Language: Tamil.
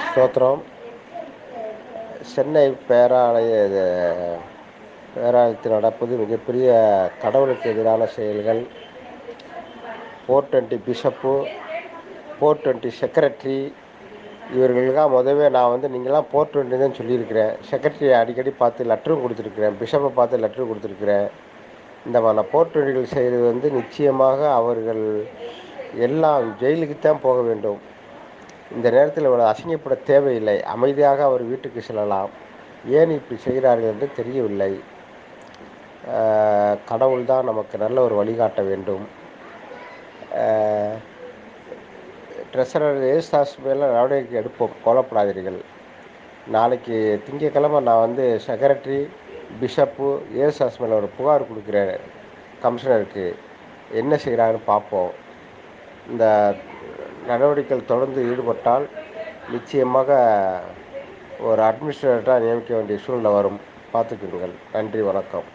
ஸ்தோத்திரம். சென்னை பேராலய இது, பேராலயத்தில் நடப்பது மிகப்பெரிய கடவுளுக்கு எதிரான செயல்கள். Four twenty bishop four twenty secretary இவர்களுக்காக முதவே நான் வந்து நீங்களாம் ஃபோர் டுவெண்ட்டி தான் சொல்லியிருக்கிறேன். செக்ரட்டரியை அடிக்கடி பார்த்து லெட்டரும் கொடுத்துருக்குறேன். பிஷப்பை பார்த்து லெட்டரும் கொடுத்துருக்குறேன். இந்த மாதிரி ஃபோர் டுவெண்ட்டிகள் செய்கிறது வந்து நிச்சயமாக அவர்கள் எல்லாம் ஜெயிலுக்கு தான் போக வேண்டும். இந்த நேரத்தில் இவ்வளோ அசிங்கப்பட தேவையில்லை. அமைதியாக அவர் வீட்டுக்கு செல்லலாம். ஏன் இப்படி செய்கிறார்கள் என்று தெரியவில்லை. கடவுள் தான் நமக்கு நல்ல ஒரு வழிகாட்ட வேண்டும். ட்ரெஸரர் ஏசுதாஸ் மேலே நடவடிக்கை எடுப்போம். கோலப்படாதீர்கள். நாளைக்கு திங்கக்கிழமை நான் வந்து செக்ரட்டரி பிஷப்பு ஏசுதாஸ் மேலே ஒரு புகார் கொடுக்குறேன். கமிஷனருக்கு. என்ன செய்கிறாங்கன்னு பார்ப்போம். இந்த நடவடிக்கைகள் தொடர்ந்து ஈடுபட்டால் நிச்சயமாக ஒரு அட்மினிஸ்ட்ரேட்டராக நியமிக்க வேண்டிய சூழ்நிலை வரும். பார்த்துக்குங்கள். நன்றி வணக்கம்.